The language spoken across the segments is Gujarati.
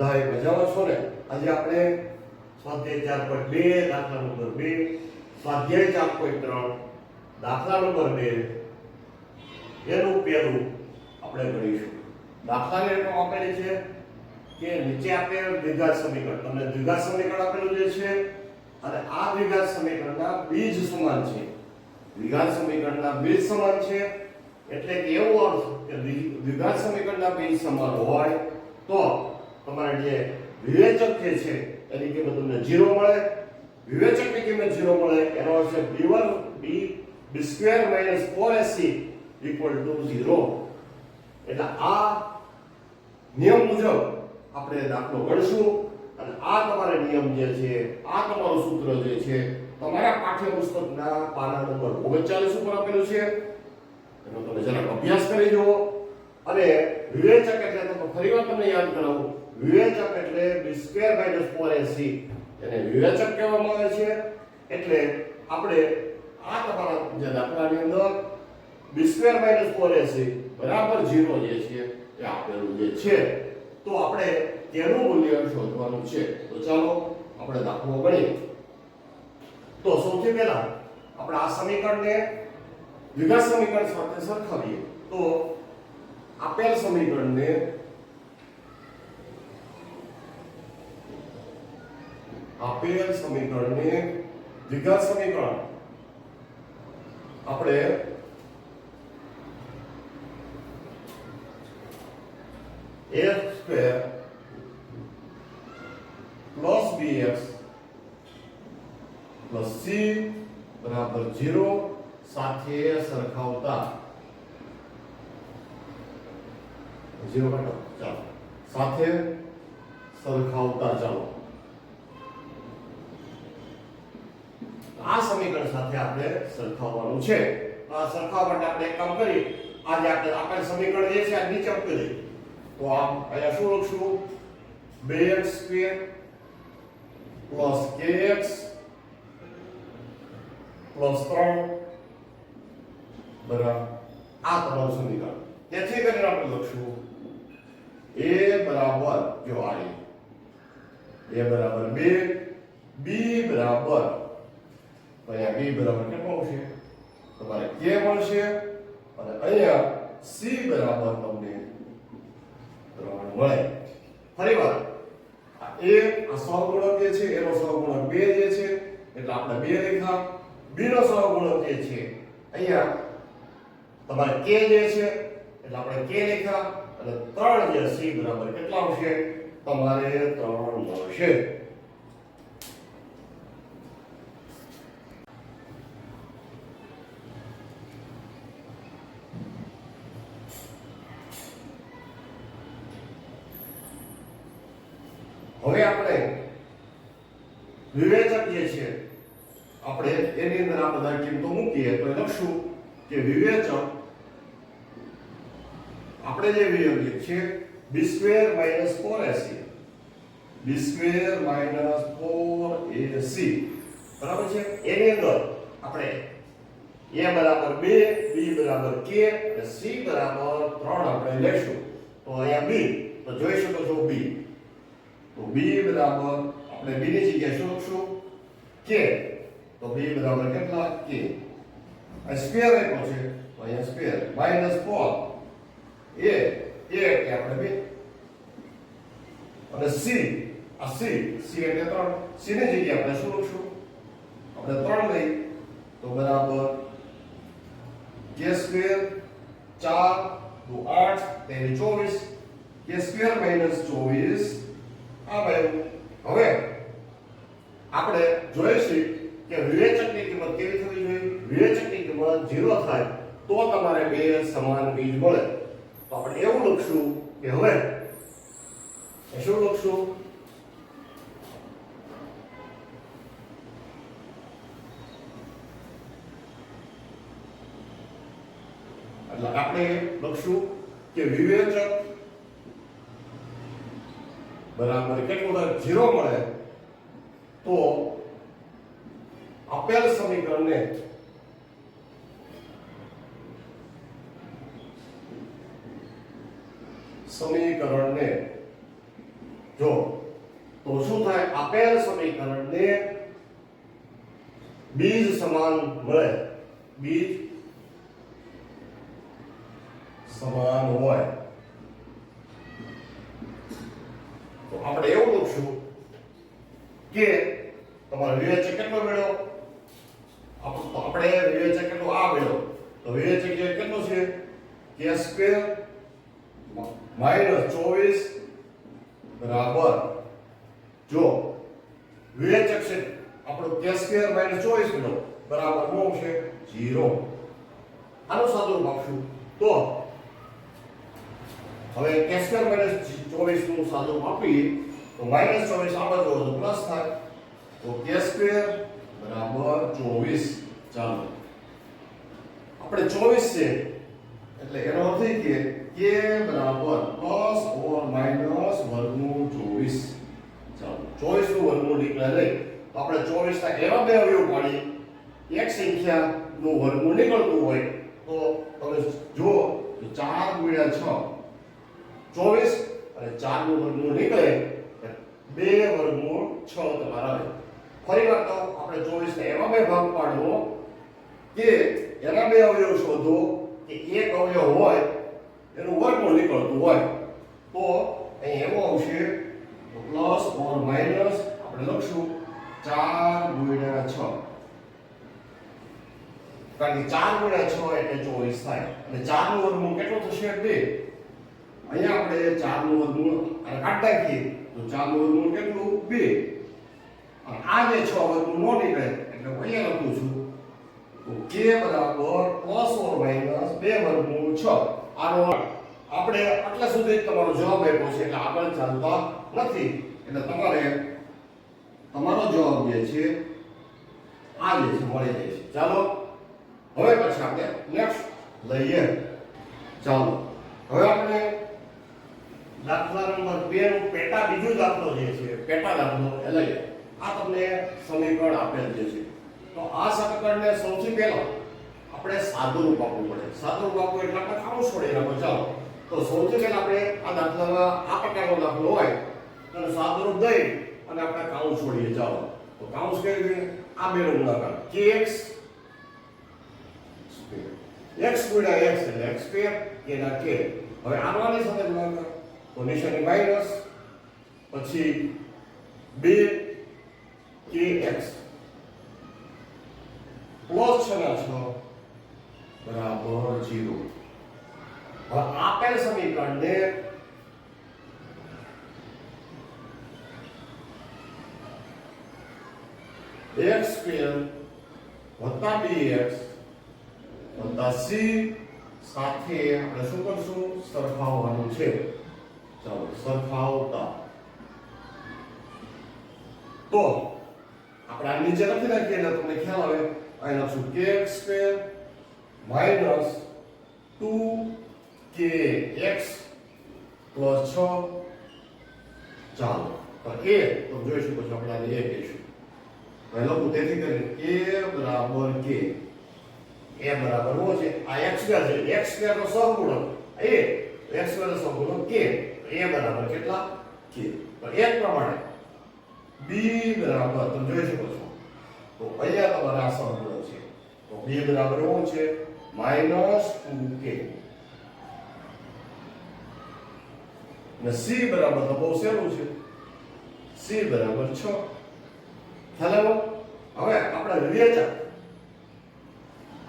બધાએ મજામાં છો ને? આજે આપણે સ્વાધ્યાય ચાર પોઈન્ટ બે, દાખલા નંબર બે, સ્વાધ્યાય ચાર પોઈન્ટ ત્રણ, દાખલા નંબર બે, એનું પહેલું આપણે ગણીશું. દાખલાની રકમ આપેલી છે કે નીચે આપેલ દ્વિઘાત સમીકરણ. તમને દ્વિઘાત સમીકરણ આપેલું જે છે, અને આ દ્વિઘાત સમીકરણના બીજ સમાન છે. દ્વિઘાત સમીકરણના બીજ સમાન છે, એટલે કે એવો અર્થ કે દ્વિ- દ્વિઘાત સમીકરણના બીજ સમાન હોય તો તમારે જે વિવેચક જે છે, એની કિંમત તમને ઝીરો મળે. વિવેચકની કિંમત ઝીરો મળે, એનો અર્થ છે b1 b b square minus four A C equal to zero એટલે આ નિયમ મુજબ આપણે દાખલો ગણશું. અને આ તમારે નિયમ જે છે, આ તમારું સૂત્ર જે છે, તમારા પાઠ્યપુસ્તકના પાના નંબર 39 ઉપર આપેલું છે. એનો તમે જરાક અભ્યાસ કરી જુઓ. અને વિવેચક એટલે તમે ફરીવાર તમને યાદ કરાવું વિવેચક એટલે b સ્ક્વેર માઇનસ 4ac એને વિવેચક કહેવામાં આવે છે. એટલે આપણે આ તમારા જે દાખલાની અંદર b સ્ક્વેર માઇનસ 4ac બરાબર 0 જે છે એ આપેલું જે છે. તો આપણે તેનું મૂલ્ય શોધવાનું છે. તો ચાલો આપણે દાખલો ગણીએ. તો સૌથી પહેલા આપણે આ સમીકરણને દ્વિઘાત સમીકરણ સાથે સરખાવીએ. તો આપેલ સમીકરણને આપેલ સમીકરણને દ્વિઘાત સમીકરણ. આપણે x square plus bx plus c બરાબર 0 સાથે સરખાવતા 0 કાઢો ચાલો. સાથે સરખાવતા ચાલો. આ સમીકરણ સાથે આપણે સરખાવવાનું છે. આ સરખાવવા માટે આપણે એક કામ કરીએ. આજે આપણે આપેલ સમીકરણ જે છે, આ નીચે મૂકી દઈએ. તો આમ અહીંયા શું લખશું? 2x square plus kx plus 3 બરાબર. આ તમારું સમીકરણ. તેથી કરીને આપણે લખશું. a બરાબર જો આ a બરાબર 2 b બરાબર અહીંયા b બરાબર કેટલું આવશે તમારે k મળશે અને અહીંયા c બરાબર તમને ત્રણ મળે. ફરીવાર આ a, આ સહગુણક જે છે, એનો સહગુણક 2 જે છે, એટલે આપણે 2 લખ્યા b નો સહગુણક જે છે, અહીંયા તમારે k જે છે, એટલે આપણે k લખ્યા અને 3 જે c બરાબર કેટલા આવશે? તમારે 3 મળશે. હવે આપણે વિવેચક જે છે, આપણે એની અંદર આ બધા કિંમતો મૂકીએ તો લખશું કે વિવેચક આપણે જે વિવેચક છે B square minus four A C B square minus four A C બરાબર છે? એની અંદર આપણે એ બરાબર બે બી બરાબર કે અને સી બરાબર ત્રણ આપણે લેશું તો અહીંયા બી તો જોઈ શકો છો b. તો b બરાબર આપણે b ની જગ્યાએ શું લખશું k તો b બરાબર કેટલા k આ સ્ક્વેર આપ્યો છે તો અહીંયા સ્ક્વેર માઇનસ 4 a a એટલે આપણે બે અને c આ c c એટલે 3 c ની જગ્યાએ આપણે શું લખશું આપણે 3 લઈ તો બરાબર k સ્ક્વેર 4 દુ 8 તેની 24 k સ્ક્વેર માઇનસ 24 આ ભાઈ હવે આપણે જોઈશું કે વિવેચકની કિંમત કેવી થવી જોઈએ? વિવેચકની કિંમત 0 થાય તો તમારે બે સમાન બીજ મળે. તો આપણે એવું લખશું કે હવે શું લખશું? એટલે આપણે લખશું કે વિવેચક બરાબર 0 મળે, તો આપેલ સમીકરણને સમીકરણને જો, તો શું થાય? આપેલ સમીકરણને બીજ સમાન મળે. બીજ સમાન હોય. તો આપણે એવું કે તમારો વિવેચક કેટલો તો આપણે વિવેચક કેટલો આ મળ્યો તો વિવેચક જે કેટલો છે? કે સ્ક્વેર માઇનસ ચોવીસ બરાબર. જો વિવેચક છે, આપણો કે સ્ક્વેર માઇનસ ચોવીસ મેળો બરાબર નો છે જીરો આનું સાદું આપશું તો હવે કે સ્ક્વેર માઇનસ ચોવીસનું સાદું આપીએ. તો માઇનસ ચોવીસ આપણે જોવો તો પ્લસ થાય. તો કે સ્ક્વેર બરાબર ચોવીસ ચાલો. આપણે ચોવીસ છે, એટલે એનો અર્થ એ કે કે બરાબર પ્લસ ઓર માઇનસ વર્ગમૂળ ચોવીસ. ચાલો, ચોવીસનું વર્ગમૂળ નીકળે નહીં તો આપણે ચોવીસ ના એવા બે અવયવ પાડીએ. એક સંખ્યા નું વર્ગમૂળ નીકળતું હોય, તો તમે જુઓ ચાર ગુણ્યા છ. ચોવીસ અને ચારનું વર્ગમૂળ નીકળે બે વર્ગમૂળ છ તમારા આવે ફરી વાર કહું આપણે ચોવીસ ને એમાં બે ભાગ પાડવો કે એના બે અવયવ શોધો કે એક અવયવ હોય, એનું વર્ગમૂળ નીકળતું હોય. તો અહીં એવો આવશે પ્લસ, ઓર માઇનસ, આપણે લખશું ચાર ગુણ્યા છ. કારણ કે ચાર ગુણ્યા છ એટલે ચોવીસ થાય અને ચારનું વર્ગમૂળ કેટલું થશે? બે. અહીંયા આપણે ચારનું વર્ગમૂળ અને કાઢી નાખીએ. તો ચાર વર્ગમૂળ કેટલું? બે. અને આ જે છ વર્ગમૂળ નો નીકળે. એટલે હું અહીંયા લખું છું. તો કે બરાબર પ્લસ ઓર માઇનસ બે વર્ગમૂળ છ. આનો આપણે આટલા સુધી તમારો જવાબ આપ્યો છે, એટલે આગળ ચાલતા નથી. એટલે તમારે તમારો જવાબ જે છે, આ જે છે, મળી જાય છે. ચાલો, હવે પછી આપણે નેક્સ્ટ લઈએ. ચાલો. હવે આપણે દાખલા નંબર 2 નું પેટા બીજો દાખલો જે છે, પેટા દાખલો એટલે આ તમને સમીકરણ આપેલ જે છે. તો આ સમીકરણને સૌથી પહેલા આપણે સાદું રૂપ આપવું પડે. સાદું રૂપ આપવું એટલે આપણે ખાવું છોડી રાખો ચાલો તો સૌથી પહેલા આપણે આ દાખલામાં આ પ્રકારનો દાખલો હોય તો સાદું રૂપ દઈ અને આપણે કાઉન્સ છોડીએ. ચાલો તો કાઉન્સ કેવી રીતે આ બેનો ગુણાકાર. Kx ગુણ્યા x એટલે x સ્ક્વેર k ના k. હવે આની સાથે ગુણાકાર. તો માઇનસ પછી પછી 2 kx પ્લસ છ ના છ, બરાબર જીરો આપેલ સમીકરણને x સ્ક્વેર વત્તા bx વત્તા સી સાથે આપણે શું કરશું? સરખાવવાનું છે. ચાલો સરખાવતા તો, આપણે આ નીચે લખી નાખીએ, એટલે તમને ખ્યાલ આવે, અહીં લખશું X square minus two K X plus છ. ચાલો, તો એ, તો જોઈ શકો છો આપણે આને એ કહીશું. હવે લખું તેથી કરીને એ બરાબર કે. એ બરાબર શું છે, આ સ્ક્વેર છે x square a x square k a બરાબર કેટલા? કે. તો એ પ્રમાણે બી બરાબર તમે જોઈ શકો છો. તો અહીંયા તમારે આ સહગુણક છે. તો બી બરાબર શું છે? માઇનસ ટુ કે. ને સી બરાબર તો બહુ સહેલું છે. સી બરાબર છ. હેલો હવે આપણે વિવેચક.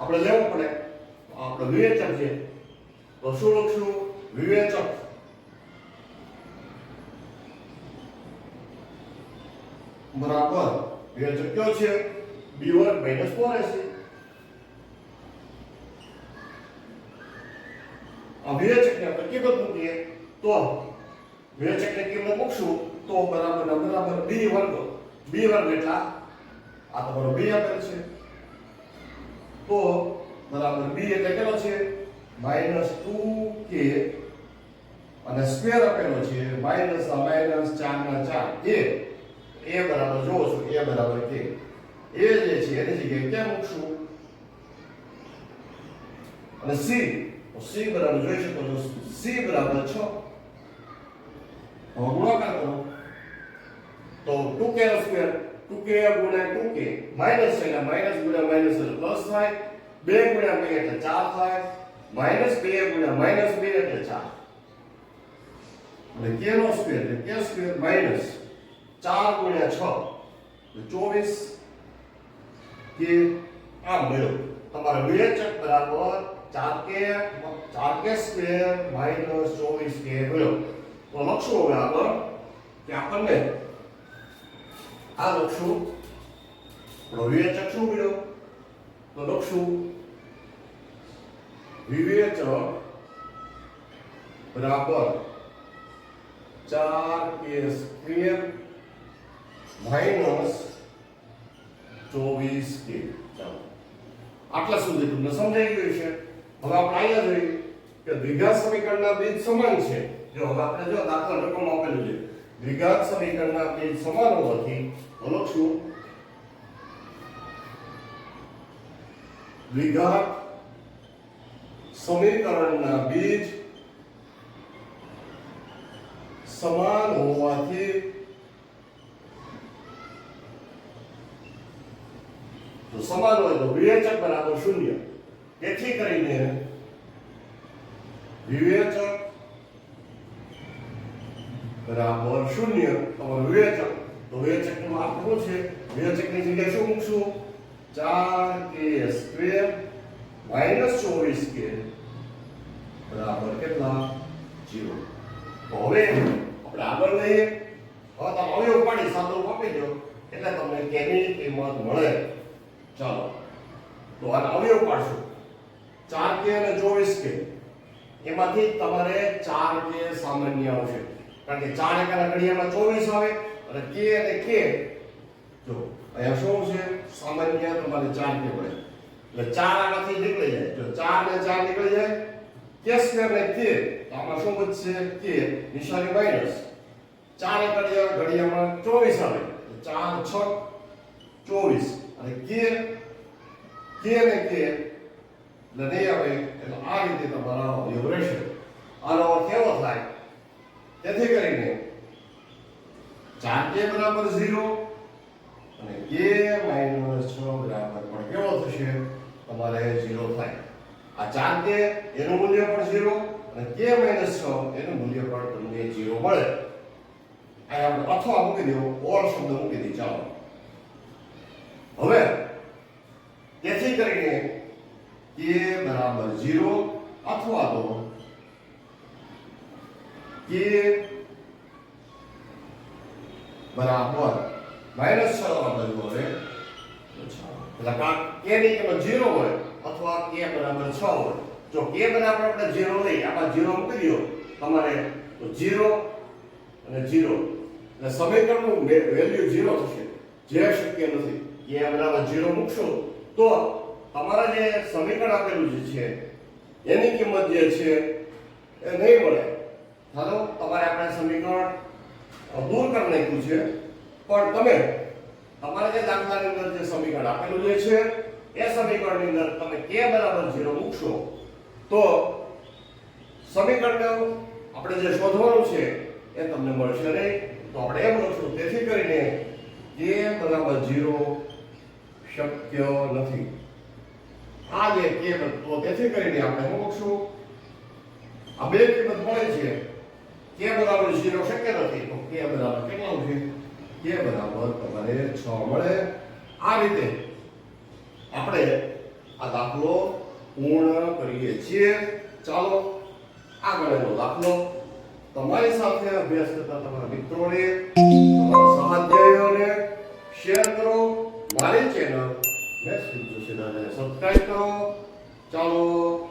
આપણે લેવું પડે. આપણે વિવેચક છે. તો શું લખશું? વિવેચક બરાબર વિવેચક કયો છે b1 4ac આ વિવેચકને આપણે કિંમત મૂકીએ. તો વિવેચકને કિંમત મૂકશું, તો બરાબર બરાબર બી વર્ગ. બી વર્ગ એટલા આ તમારો બી આપેલ છે. તો બરાબર બી એટલે કેટલો છે? માઇનસ ટુ કે અને સ્ક્વેર આપેલો છે. માઇનસ માઇનસ ચાર ના ચાર. એ એ બરાબર જોવો છો, એ બરાબર કે એ જે છે એની જગ્યાએ ક્યાં મૂકશું અને c તો c બરાબર જોઈ શકો છો c બરાબર 6 હવે ગુણાકાર કરો તો 2k નો સ્ક્વેર 2k ગુણ્યા 2k માઇનસ છે એટલે માઇનસ ગુણ્યા માઇનસ એટલે પ્લસ થાય 2 ગુણ્યા 2 એટલે 4 થાય માઇનસ 2 ગુણ્યા માઇનસ 2 એટલે 4 અને k નો સ્ક્વેર એટલે k સ્ક્વેર માઇનસ 4 ગુણ્યા 6 એટલે 24 કે આમ મળ્યો તમારે વિવેચક બરાબર 4k 4k square minus 24k મળ્યો તો લખશું હવે આગળ કે આપણને આ લખશું. વિવેચક શું મળ્યો? તો લખશું વિવેચક બરાબર ચાર કે સ્ક્વેર માઇનસ ચોવીસ કે ચાલો. આટલા સુધી તમને સમજાઈ ગયું છે હવે આપણે અહીંયા જોઈએ કે દ્વિઘાત સમીકરણના બીજ સમાન છે. જો હવે આપણે જો દાખલા રકમ આપેલું છે. દ્વિઘાત સમીકરણના બીજ સમાન હોવાથી બોલો છું દ્વિઘાત સમીકરણના બીજ સમાન હોવાથી તો સમાન હોય તો વિવેચક બરાબર શૂન્ય. તેથી કરીને વિવેચક બરાબર શૂન્ય. તમારું વિવેચક. તો વિવેચકનું શું છે? વિવેચકની જગ્યાએ શું મૂકશું? ચાર કે સ્ક્વેર માઇનસ ચોવીસ કે બરાબર કેટલા? જીરો. હવે આપણે આગળ લઈએ. હવે તમે અવયવ પાડી સાદો આપી દો એટલે તમને કેની કિંમત મળે? ચાલો. તો આના અવયવ પાડશું. ચાર કે અને ચોવીસ કે. એમાંથી તમારે ચાર કે સામાન્ય આવશે. કારણ કે ચાર એકાના ઘડિયામાં ચોવીસ આવે અને કે અને કે. જો, અહીંયા શું છે સામાન્ય તમારે ચાર કે પડે. એટલે ચાર આનાથી નીકળી જાય. જો ચાર ને ચાર નીકળી જાય, કે સ્ક્વેર ને કે આમાં શું બચશે કે. નિશાની માઇનસ ચાર ઘડિયા ઘડિયામાં ચોવીસ આવે. ચાર, છ ચોવીસ અને કે કે ને કે એટલે નહીં આવે એટલે આ રીતે તમારા અવયવ રહેશે આનો અર્થ કેવો થાય તેથી કરીને ચાર કે બરાબર ઝીરો અને કે માઇનસ છ બરાબર પણ કેવો થશે તમારે ઝીરો થાય આ ચાર કે એનું મૂલ્ય પણ ઝીરો અને કે માઇનસ છ એનું મૂલ્ય પણ તમને ઝીરો મળે અહીંયા આપણે અથવા મૂકી દેવો ઓર શબ્દ મૂકી દઈએ ચાલો હવે, તેથી કરીને કે બરાબર ઝીરો અથવા તો કે બરાબર માઇનસ છ બરાબર હોય એટલે કા કે ની કિંમત ઝીરો હોય અથવા કે બરાબર છ હોય. જો કે બરાબર આપણે ઝીરો લઈ આપણે ઝીરો મૂકી દો. તમારે તો ઝીરો અને ઝીરો એટલે સમીકરણનું વેલ્યુ ઝીરો થશે. જે શક્ય નથી. કે બરાબર 0 મૂકશો, તો તમારા જે સમીકરણ આપેલું છે, એની કિંમત જે છે, એ નહીં મળે. હાલો તમારે આપણે સમીકરણ દૂર કરી નાખ્યું છે, પણ તમે તમારા જે દાખલાની અંદર જે સમીકરણ આપેલું જે છે, એ સમીકરણની અંદર તમે કે બરાબર જીરો મૂકશો, તો સમીકરણ આપણે જે શોધવાનું છે, એ તમને મળશે નહીં. તો આપણે એમ લખશું, તેથી કરીને કે બરાબર 0 શક્ય નથી. આ જે કિંમત તો તેથી કરીને આપણે શું લખશું આ બે કિંમત મળે છે. કે બરાબર ઝીરો શક્ય નથી, તો કે બરાબર કેટલું છે કે બરાબર તમારે છ મળે. આ રીતે આપણે આ દાખલો પૂર્ણ કરીએ છીએ. ચાલો આગળનો દાખલો. તમારી સાથે અભ્યાસ કરતા તમારા મિત્રોને, તમારા સહાધ્યાયોને શેર કરો. મારી ચેનલ મેથ્સ જોશીદારને સબસ્ક્રાઈબ કરો ચાલો.